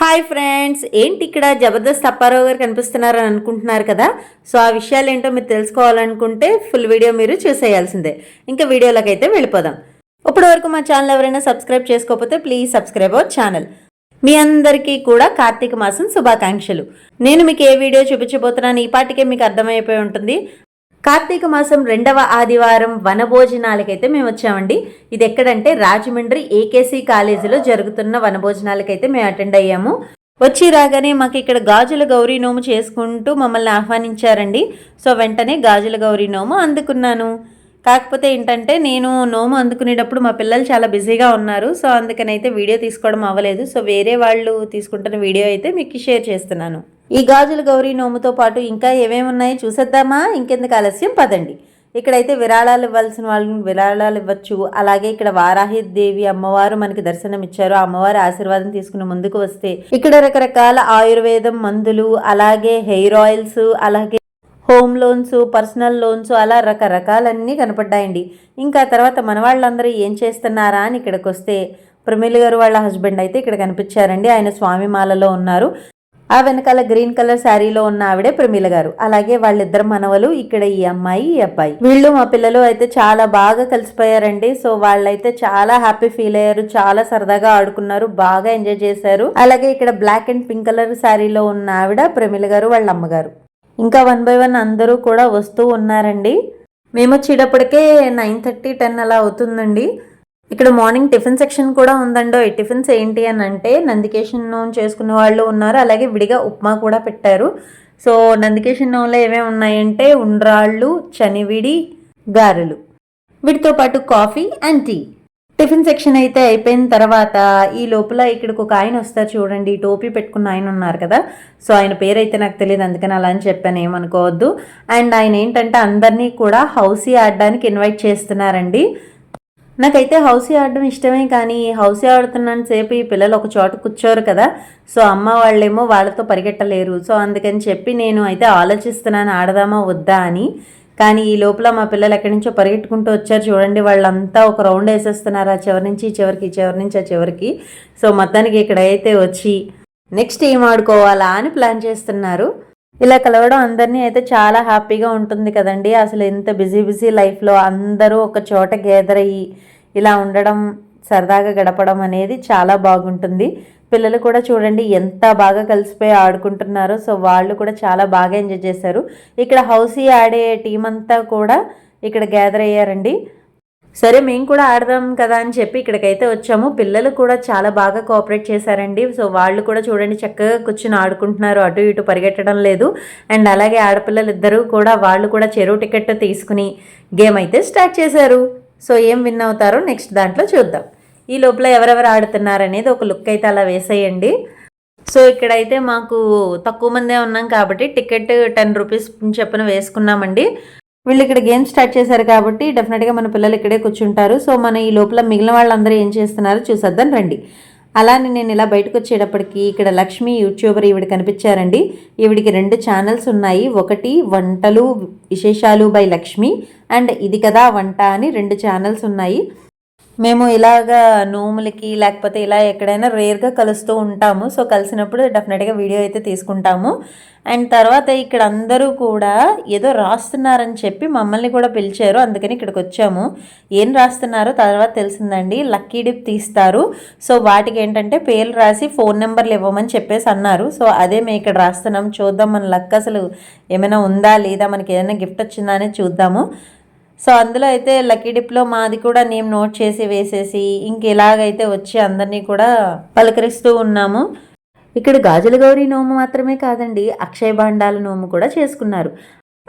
Hi friends ఏంటి ఇక్కడ జబర్దస్త్ అప్పారావు గారు కనిపిస్తున్నారని అనుకుంటున్నారు కదా? సో ఆ విషయాలు ఏంటో మీరు తెలుసుకోవాలనుకుంటే ఫుల్ వీడియో మీరు చూసేయాల్సిందే. ఇంకా వీడియోలోకి అయితే వెళ్ళిపోదాం. ఇప్పటి వరకు మా ఛానల్ ఎవరైనా సబ్స్క్రైబ్ చేసుకోకపోతే ప్లీజ్ సబ్స్క్రైబ్ అవర్ ఛానల్ మీ అందరికీ కూడా కార్తీక మాసం శుభాకాంక్షలు. నేను మీకు ఏ వీడియో చూపించబోతున్నాను ఈ పాటికే మీకు అర్థమైపోయి ఉంటుంది. కార్తీక మాసం రెండవ ఆదివారం వనభోజనాలకైతే మేము వచ్చామండి. ఇది ఎక్కడంటే రాజమండ్రి ఏకేసీ కాలేజీలో జరుగుతున్న వనభోజనాలకైతే మేము అటెండ్ అయ్యాము. వచ్చి రాగానే మాకు ఇక్కడ గాజుల గౌరీ నోము చేసుకుంటూ మమ్మల్ని ఆహ్వానించారండి. సో వెంటనే గాజుల గౌరీ నోము అందుకున్నాను. కాకపోతే ఏంటంటే నేను నోము అందుకునేటప్పుడు మా పిల్లలు చాలా బిజీగా ఉన్నారు. సో అందుకనైతే వీడియో తీసుకోవడం అవ్వలేదు. సో వేరే వాళ్ళు తీసుకుంటున్న వీడియో అయితే మీకు షేర్ చేస్తున్నాను. ఈ గాజుల గౌరీ నోముతో పాటు ఇంకా ఏమేమి ఉన్నాయో చూసేద్దామా? ఇంకెందుకు ఆలస్యం? పదండి. ఇక్కడైతే విరాళాలు ఇవ్వాల్సిన వాళ్ళని విరాళాలు ఇవ్వచ్చు. అలాగే ఇక్కడ వారాహి దేవి అమ్మవారు మనకి దర్శనం ఇచ్చారు. అమ్మవారి ఆశీర్వాదం తీసుకుని ముందుకు వస్తే ఇక్కడ రకరకాల ఆయుర్వేదం మందులు అలాగే హెయిర్ ఆయిల్స్ అలాగే హోమ్ లోన్స్ పర్సనల్ లోన్స్ అలా రకరకాలన్నీ కనపడ్డాయండి. ఇంకా తర్వాత మన వాళ్ళందరూ ఏం చేస్తున్నారా అని ఇక్కడికి వస్తే ప్రమిళ గారు వాళ్ళ హస్బెండ్ అయితే ఇక్కడ కనిపించారండి. ఆయన స్వామి మాలలో ఉన్నారు. ఆ వెనకాల గ్రీన్ కలర్ శారీలో ఉన్న ఆవిడే ప్రమీల గారు. అలాగే వాళ్ళిద్దరు మనవలు ఇక్కడ ఈ అమ్మాయి ఈ అబ్బాయి. వీళ్ళు మా పిల్లలు అయితే చాలా బాగా కలిసిపోయారండి. సో వాళ్ళైతే చాలా హ్యాపీ ఫీల్ అయ్యారు. చాలా సరదాగా ఆడుకున్నారు. బాగా ఎంజాయ్ చేశారు. అలాగే ఇక్కడ బ్లాక్ అండ్ పింక్ కలర్ శారీలో ఉన్న ఆవిడ ప్రమీల గారు వాళ్ళ అమ్మగారు. ఇంకా వన్ బై వన్ అందరూ కూడా వస్తూ ఉన్నారండి. మేము వచ్చేటప్పటికే నైన్ థర్టీ టెన్ అలా అవుతుందండి. ఇక్కడ మార్నింగ్ టిఫిన్ సెక్షన్ కూడా ఉందండో ఈ టిఫిన్స్ ఏంటి అని అంటే నందికేషన్ నోన్ చేసుకున్న వాళ్ళు ఉన్నారు అలాగే విడిగా ఉప్మా కూడా పెట్టారు. సో నందికేషన్ నోన్లో ఏమేమి ఉన్నాయంటే ఉండ్రాళ్ళు చనివిడి గారెలు. వీటితో పాటు coffee and tea. Tiffin section అయితే అయిపోయిన తర్వాత ఈ లోపల ఇక్కడికి ఒక ఆయన వస్తారు చూడండి టోపీ పెట్టుకున్న ఆయన ఉన్నారు కదా. సో ఆయన పేరు అయితే నాకు తెలియదు అందుకని అలా అని చెప్పాను ఏమనుకోవద్దు. అండ్ ఆయన ఏంటంటే అందరినీ కూడా హౌసీ ఆడడానికి ఇన్వైట్ చేస్తున్నారండి. నాకైతే హౌసీ ఆడడం ఇష్టమే కానీ హౌసీ ఆడుతున్నాను సేపు ఈ పిల్లలు ఒక చోట కూర్చోరు కదా. సో అమ్మ వాళ్ళేమో వాళ్ళతో పరిగెట్టలేరు. సో అందుకని చెప్పి నేను అయితే ఆలోచిస్తున్నాను ఆడదామా వద్దా అని. కానీ ఈ లోపల మా పిల్లలు ఎక్కడి నుంచో పరిగెట్టుకుంటూ వచ్చారు. చూడండి వాళ్ళంతా ఒక రౌండ్ వేసేస్తున్నారు. ఆ చివరి నుంచి చివరికి చివరి నుంచి ఆ చివరికి. సో మొత్తానికి ఇక్కడ అయితే వచ్చి నెక్స్ట్ ఏం ఆడుకోవాలా అని ప్లాన్ చేస్తున్నారు. ఇలా కలవడం అందరినీ అయితే చాలా హ్యాపీగా ఉంటుంది కదండి. అసలు ఎంత బిజీ బిజీ లైఫ్లో అందరూ ఒక చోట గ్యాదర్ అయ్యి ఇలా ఉండడం సరదాగా గడపడం అనేది చాలా బాగుంటుంది. పిల్లలు కూడా చూడండి ఎంత బాగా కలిసిపోయి ఆడుకుంటున్నారో సో వాళ్ళు కూడా చాలా బాగా ఎంజాయ్ చేశారు. ఇక్కడ హౌసీ ఆడే టీం అంతా కూడా ఇక్కడ గ్యాదర్ అయ్యారండి. సరే మేము కూడా ఆడదాం కదా అని చెప్పి ఇక్కడికైతే వచ్చాము. పిల్లలు కూడా చాలా బాగా కోఆపరేట్ చేశారండి. సో వాళ్ళు కూడా చూడండి చక్కగా కూర్చుని ఆడుకుంటున్నారు. అటు ఇటు పరిగెట్టడం లేదు. అండ్ అలాగే ఆడపిల్లలు ఇద్దరు కూడా వాళ్ళు కూడా చెరువు టికెట్ తీసుకుని గేమ్ అయితే స్టార్ట్ చేశారు. సో ఏం విన్ అవుతారో నెక్స్ట్ దాంట్లో చూద్దాం. ఈ లోపల ఎవరెవరు ఆడుతున్నారు అనేది ఒక లుక్ అయితే అలా వేసేయండి. సో ఇక్కడైతే మాకు తక్కువ మందే ఉన్నాం కాబట్టి టికెట్ టెన్ రూపీస్ చెప్పిన వేసుకున్నామండి. వీళ్ళు ఇక్కడ గేమ్ స్టార్ట్ చేశారు కాబట్టి డెఫినెట్గా మన పిల్లలు ఇక్కడే కూర్చుంటారు. సో మన ఈ లోపల మిగిలిన వాళ్ళందరూ ఏం చేస్తున్నారో చూసేద్దాం రండి. అలానే నేను ఇలా బయటకు వచ్చేటప్పటికి ఇక్కడ లక్ష్మి యూట్యూబర్ ఈవిడ కనిపించారండి. ఈవిడికి రెండు ఛానల్స్ ఉన్నాయి. ఒకటి వంటలు విశేషాలు బై లక్ష్మి అండ్ ఇది కదా వంట అని రెండు ఛానల్స్ ఉన్నాయి. మేము ఇలాగా నోములకి లేకపోతే ఇలా ఎక్కడైనా రేర్గా కలుస్తూ ఉంటాము. సో కలిసినప్పుడు డెఫినెట్గా వీడియో అయితే తీసుకుంటాము. అండ్ తర్వాత ఇక్కడ అందరూ కూడా ఏదో రాస్తున్నారని చెప్పి మమ్మల్ని కూడా పిలిచారు. అందుకని ఇక్కడికి వచ్చాము. ఏం రాస్తున్నారో తర్వాత తెలిసిందండి. లక్కీ డిప్ తీస్తారు. సో వాటికి ఏంటంటే పేర్లు రాసి ఫోన్ నెంబర్లు ఇవ్వమని చెప్పేసి అన్నారు. సో అదే మేము ఇక్కడ రాస్తున్నాం. చూద్దాం మన లక్ అసలు ఏమైనా ఉందా లేదా మనకి ఏదైనా గిఫ్ట్ వచ్చిందా అనేది చూద్దాము. సో అందులో అయితే లక్కీ డిప్లో మాది కూడా నేమ్ నోట్ చేసి వేసేసి ఇంక ఇలాగైతే వచ్చి అందరినీ కూడా పలకరిస్తూ ఉన్నాము. ఇక్కడ గాజుల గౌరీ నోము మాత్రమే కాదండి అక్షయ భాండాల నోము కూడా చేసుకున్నారు.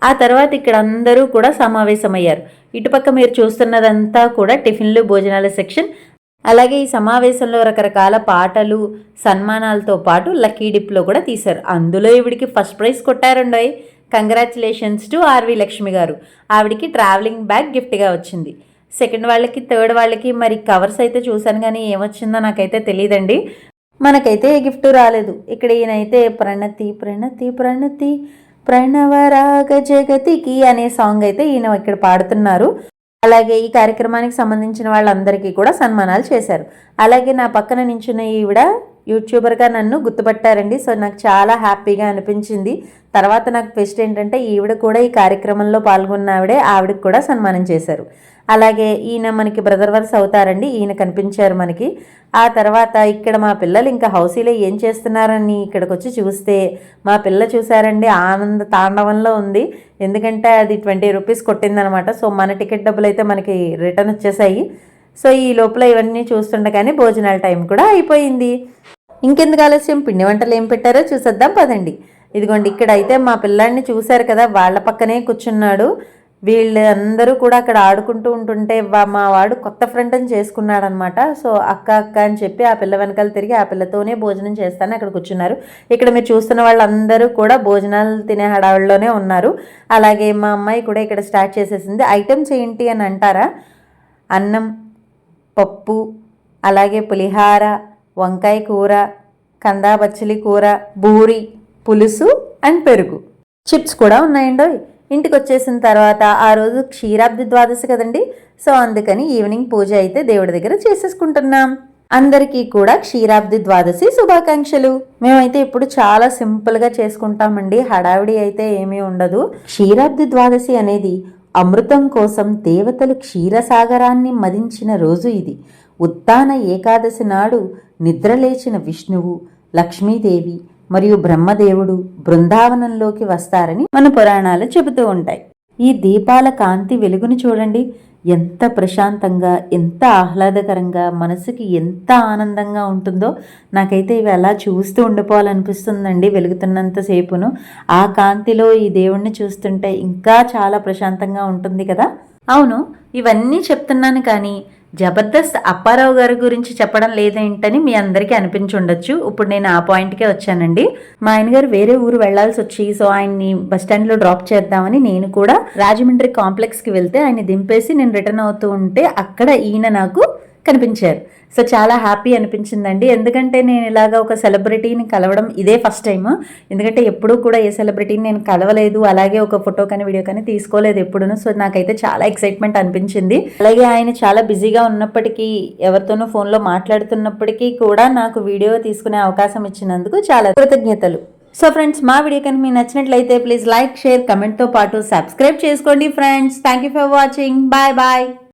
ఆ తర్వాత ఇక్కడ అందరూ కూడా సమావేశమయ్యారు. ఇటుపక్క మీరు చూస్తున్నదంతా కూడా టిఫిన్లు భోజనాల సెక్షన్. అలాగే ఈ సమావేశంలో రకరకాల పాటలు సన్మానాలతో పాటు లక్కీ డిప్లో కూడా తీశారు. అందులో ఇవిడికి first prize కొట్టారండోయ్. Congratulations to R V Lakshmi గారు. ఆవిడికి ట్రావెలింగ్ బ్యాగ్ గిఫ్ట్గా వచ్చింది. సెకండ్ వాళ్ళకి థర్డ్ వాళ్ళకి మరి కవర్స్ అయితే చూశాను కానీ ఏమొచ్చిందో నాకైతే తెలియదండి మనకైతే ఏ గిఫ్ట్ రాలేదు. ఇక్కడ ఈయనైతే ప్రణతి ప్రణతి ప్రణతి ప్రణవరాగ జగతికి అనే సాంగ్ అయితే ఈయన ఇక్కడ పాడుతున్నారు. అలాగే ఈ కార్యక్రమానికి సంబంధించిన వాళ్ళందరికీ కూడా సన్మానాలు చేశారు. అలాగే నా పక్కన నించున్న ఈవిడ యూట్యూబర్గా నన్ను గుర్తుపట్టారండి. సో నాకు చాలా హ్యాపీగా అనిపించింది. తర్వాత నాకు బెస్ట్ ఏంటంటే ఈవిడ కూడా ఈ కార్యక్రమంలో పాల్గొన్న ఆవిడే ఆవిడకి కూడా సన్మానం చేశారు. అలాగే ఈయన మనకి బ్రదర్ వర్స్ అవుతారండి. ఈయన కనిపించారు మనకి. ఆ తర్వాత ఇక్కడ మా పిల్లలు ఇంకా హౌసీలో ఏం చేస్తున్నారని ఇక్కడికి వచ్చి చూస్తే మా పిల్ల చూసారండి ఆనంద తాండవంలో ఉంది. ఎందుకంటే అది ట్వంటీ రూపీస్ కొట్టిందనమాట. సో మన టికెట్ డబ్బులు అయితే మనకి రిటర్న్ వచ్చేసాయి. సో ఈ లోపల ఇవన్నీ చూస్తుండగానే భోజనాల టైం కూడా అయిపోయింది. ఇంకెందుకు ఆలస్యం? పిండి వంటలు ఏం పెట్టారో చూసేద్దాం పదండి. ఇదిగోండి ఇక్కడ అయితే మా పిల్లాడిని చూశారు కదా వాళ్ళ పక్కనే కూర్చున్నాడు. వీళ్ళు అందరూ కూడా అక్కడ ఆడుకుంటూ ఉంటుంటే మా వాడు కొత్త ఫ్రెండ్ అని చేసుకున్నాడు అనమాట సో అక్క అక్క అని చెప్పి ఆ పిల్ల వెనకాల తిరిగి ఆ పిల్లతోనే భోజనం చేస్తాను అక్కడ కూర్చున్నారు. ఇక్కడ మీరు చూస్తున్న వాళ్ళందరూ కూడా భోజనాలు తినే హడావిడిలోనే ఉన్నారు. అలాగే మా అమ్మాయి కూడా ఇక్కడ స్టార్ట్ చేసేసింది. ఐటమ్స్ ఏంటి అని అంటారా? అన్నం పప్పు అలాగే పులిహార వంకాయ కూర కందాబచ్చలి కూర బూరి పులుసు అండ్ పెరుగు. చిప్స్ కూడా ఉన్నాయండి? ఇంటికి వచ్చేసిన తర్వాత ఆ రోజు క్షీరాబ్ది ద్వాదశి కదండి? సో అందుకని ఈవినింగ్ పూజ అయితే దేవుడి దగ్గర చేసేసుకుంటున్నాం. అందరికీ కూడా క్షీరాబ్ది ద్వాదశి శుభాకాంక్షలు. మేమైతే ఇప్పుడు చాలా సింపుల్గా చేసుకుంటామండి. హడావిడి అయితే ఏమీ ఉండదు. క్షీరాబ్ది ద్వాదశి అనేది అమృతం కోసం దేవతలు క్షీరసాగరాన్ని మదించిన రోజు ఇది. ఉత్తాన ఏకాదశి నాడు నిద్రలేచిన విష్ణువు లక్ష్మీదేవి మరియు బ్రహ్మదేవుడు బృందావనంలోకి వస్తారని మన పురాణాలు చెబుతూ ఉంటాయి. ఈ దీపాల కాంతి వెలుగును చూడండి. ఎంత ప్రశాంతంగా ఎంత ఆహ్లాదకరంగా మనసుకి ఎంత ఆనందంగా ఉంటుందో నాకైతే ఇవి అలా చూస్తూ ఉండిపోవాలనిపిస్తుందండి వెలుగుతున్నంతసేపును ఆ కాంతిలో ఈ దేవుణ్ణి చూస్తుంటే ఇంకా చాలా ప్రశాంతంగా ఉంటుంది కదా. అవును ఇవన్నీ చెప్తున్నాను కానీ జబర్దస్త్ అప్పారావు గారి గురించి చెప్పడం లేదేంటని మీ అందరికీ అనిపించుండొచ్చు ఇప్పుడు నేను ఆ పాయింట్కే వచ్చానండి. మా ఆయన గారు వేరే ఊరు వెళ్ళాల్సి వచ్చి సో ఆయన్ని బస్ స్టాండ్లో డ్రాప్ చేద్దామని నేను కూడా రాజమండ్రి కాంప్లెక్స్కి వెళ్తే ఆయన దింపేసి నేను రిటర్న్ అవుతూ ఉంటే అక్కడ ఈయన నాకు కనిపించారు. సో చాలా హ్యాపీ అనిపించిందండి. ఎందుకంటే నేను ఇలాగ ఒక సెలబ్రిటీని కలవడం ఇదే ఫస్ట్ టైం ఎందుకంటే ఎప్పుడూ కూడా ఏ సెలబ్రిటీని నేను కలవలేదు అలాగే ఒక ఫోటో కానీ వీడియో కానీ తీసుకోలేదు ఎప్పుడూ సో నాకైతే చాలా ఎక్సైట్మెంట్ అనిపించింది. అలాగే ఆయన చాలా బిజీగా ఉన్నప్పటికీ ఎవరితోనూ ఫోన్లో మాట్లాడుతున్నప్పటికీ కూడా నాకు వీడియో తీసుకునే అవకాశం ఇచ్చినందుకు చాలా కృతజ్ఞతలు. సో ఫ్రెండ్స్ మా వీడియో కనుక మీకు నచ్చినట్లయితే ప్లీజ్ లైక్ షేర్ కమెంట్తో పాటు సబ్స్క్రైబ్ చేసుకోండి friends. Thank you for watching. Bye bye.